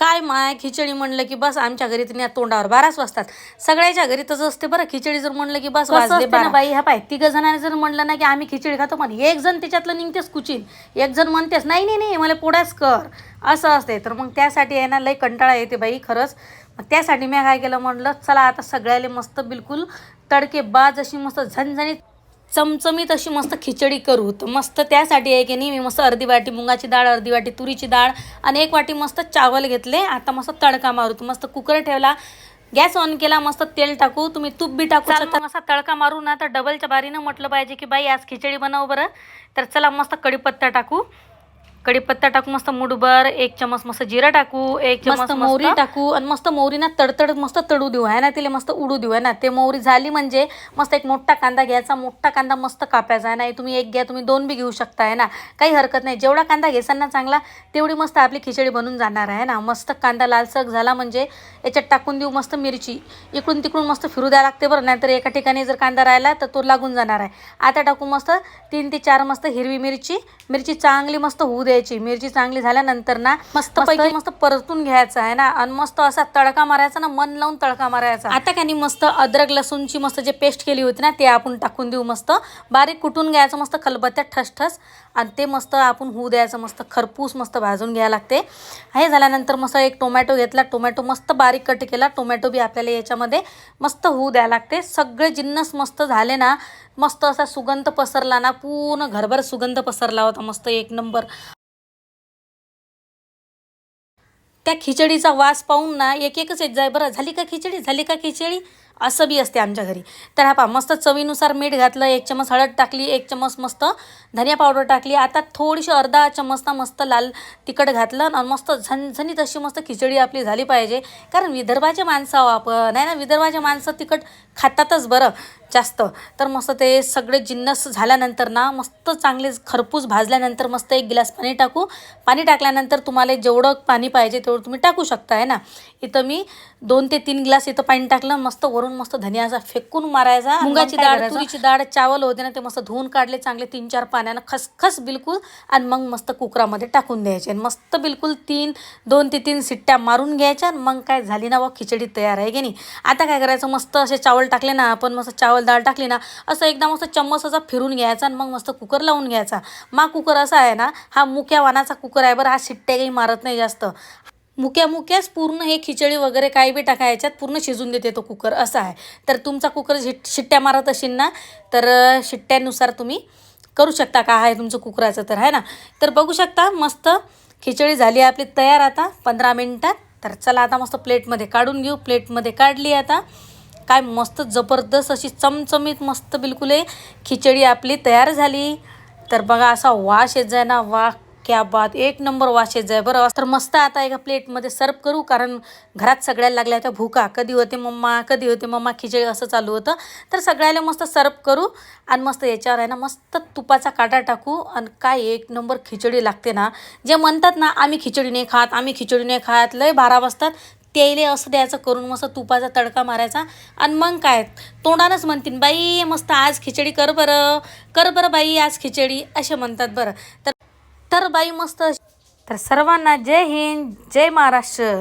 काय माय? खिचडी म्हणलं की बस आमच्या घरी तर नाही तोंडावर बाराच वाजतात. सगळ्याच्या घरी तसं असते बरं. खिचडी जर म्हणलं की बस वाजले बाई? ह्या पाय तिघ जणांनी जर म्हणलं ना की आम्ही खिचडी खातो पण एक जण त्याच्यातलं निघतेच कुचिन एक जण म्हणतेस नाही नाही नाही मला पोळ्याच कर. असं असते तर मग त्यासाठी आहे ना लई कंटाळा येते बाई खरंच. मग त्यासाठी मी काय केलं म्हटलं चला आता सगळ्याले मस्त बिलकुल तडके बाज अशी मस्त झणझणीत चमचमीत अशी मस्त खिचडी करू. तर मस्त त्यासाठी आहे की नाही मी मस्त अर्धी वाटी मुगाची डाळ अर्धी वाटी तुरीची डाळ आणि एक वाटी मस्त चावल घेतले. आता मस्त तडका मारू. तर मस्त कुकर ठेवला. गॅस ऑन केला मस्त तेल टाकू. तुम्ही तूप बी टाकू शकता. मस्त तडका मारू ना. तर डबलच्या बारीनं म्हटलं पाहिजे की बाई आज खिचडी बनव बरं. तर चला मस्त कढीपत्ता टाकू. कढीपत्ता टाकू मस्त मुठभर एक चमच मस्त जिरं टाकू एक चमच मोहरी टाकू आणि मस्त मोहरी ना तडतड मस्त तडू देऊ. आहे ना तिला मस्त उडू देऊ आहे ना? ते मोहरी झाली म्हणजे मस्त एक मोठा कांदा घ्यायचा मोठा कांदा मस्त कापायचा आहे ना? तुम्ही एक घ्या तुम्ही दोन बी घेऊ शकता आहे ना? काही हरकत नाही. जेवढा कांदा घेसाल ना चांगला तेवढी मस्त आपली खिचडी बनून जाणार आहे ना? मस्त कांदा लालसक झाला म्हणजे याच्यात टाकून देऊ मस्त मिरची. इकडून तिकडून मस्त फिरू द्यायला लागते बरं नाहीतर एका ठिकाणी जर कांदा राहिला तर तो लागून जाणार आहे. आता टाकू मस्त तीन ते चार मस्त हिरवी मिरची. मिरची चांगली मस्त होऊ द्यायची. मिरची चांगली झाल्यानंतर ना मस्त पैकी मस्त परतून घ्यायचं आहे ना. आणि मस्त असा तडका मारायचा ना मन लावून तडका मारायचा. आता का नाही मस्त अद्रक लसूणची मस्त जे पेस्ट केली होती ना ते आपण टाकून देऊ मस्त. बारीक कुटून घ्यायचं मस्त खलबत्त्यात ठस ठस आणि ते मस्त आपण होऊ द्यायचं मस्त. खरपूस मस्त भाजून घ्यायला लागते. हे झाल्यानंतर मस्त एक टोमॅटो घेतला. टोमॅटो मस्त बारीक कट केला. टोमॅटो बी आपल्याला याच्यामध्ये मस्त होऊ द्यायला लागते. सगळे जिन्नस मस्त झाले ना मस्त असा सुगंध पसरला ना पूर्ण घरभर सुगंध पसरला होता. मस्त एक नंबर. त्या खिचडीचा वास पाहून ना एक एकच येत जाय बरं झाली का खिचडी? झाली का खिचडी? असं बी असते आमच्या घरी. तर हा पा मस्त चवीनुसार मीठ घातलं एक चमच हळद टाकली एक चमच मस्त धनिया पावडर टाकली. आता थोडीशी अर्धा चमच ना मस्त लाल तिखट घातलं आणि मस्त झणझणीत अशी मस्त खिचडी आपली झाली पाहिजे. कारण विदर्भाच्या माणसं आपण. नाही ना विदर्भाचे माणसं तिखट खातातच बरं. जास्त. तर मस्त ते सगळे जिन्नस झाल्यानंतर ना मस्त चांगले खरपूस भाजल्यानंतर मस्त एक गिलास पाणी टाकू. पाणी टाकल्यानंतर तुम्हाला जेवढं पाणी पाहिजे तेवढं तुम्ही टाकू शकता आहे ना? इथं मी दोन ते तीन ग्लास इथं पाणी टाकलं मस्त वरून मस्त धनियाचा फेकून मारायचा. मुगाची डाळ तुरीची डाळ चावल होते ना ते मस्त धुवून काढले चांगले तीन चार पाण्यानं खसखस बिलकुल. आणि मग मस्त कुकरामध्ये टाकून द्यायचे. आणि मस्त बिलकुल तीन दोन ते तीन सिट्ट्या मारून घ्यायच्या. आणि मग काय झाली ना व खिचडी तयार आहे की नाही? आता काय करायचं? मस्त असे चावल टाकले ना आपण मस्त चावल डाळ टाकली ना असं एकदा मस्त चम्मच असा फिरून घ्यायचा आणि मग मस्त कुकर लावून घ्यायचा. मा कुकर असा आहे ना हा मुक्या वानाचा कुकर आहे बरं हा शिट्ट्या काही मारत नाही जास्त. मुक्या मुक्याच पूर्ण हे खिचडी वगैरे काही बी टाका याच्यात पूर्ण शिजून देते तो कुकर असा आहे. तर तुमचा कुकर शिट शिट्ट्या मारत असेल ना तर शिट्ट्यानुसार तुम्ही करू शकता का? आहे तुमचं कुकराचं तर आहे ना? तर बघू शकता मस्त खिचडी झाली आपली तयार आता पंधरा मिनटात तर चला आता मस्त प्लेटमध्ये काढून घेऊ प्लेटमध्ये काढली आता. काय मस्त जबरदस्त अशी चमचमीत मस्त बिलकुल आहे. खिचडी आपली तयार झाली. तर बघा असा वाश येत जाय ना वा क्या बात. एक नंबर वाश येत जाय बरं. तर मस्त आता एका प्लेटमध्ये सर्व करू कारण घरात सगळ्याला लागल्या होत्या भूका. कधी होते मम्मा कधी होते मम्मा खिचडी असं चालू होतं. तर सगळ्याला मस्त सर्व करू आणि मस्त याच्यावर आहे ना मस्त तुपाचा काटा टाकू. आणि काय एक नंबर खिचडी लागते ना. जे म्हणतात ना आम्ही खिचडी नाही खात आम्ही खिचडी नाही खात लय बारा वाजतात त्याले असं द्यायचं करून मस्त तुपाचा तडका मारायचा. आणि मग काय? तोंडानंच म्हणतील बाई मस्त आज खिचडी कर बरं. कर बरं बाई आज खिचडी. असे म्हणतात बरं. तर तर बाई मस्त तर सर्वांना जय हिंद जय महाराष्ट्र.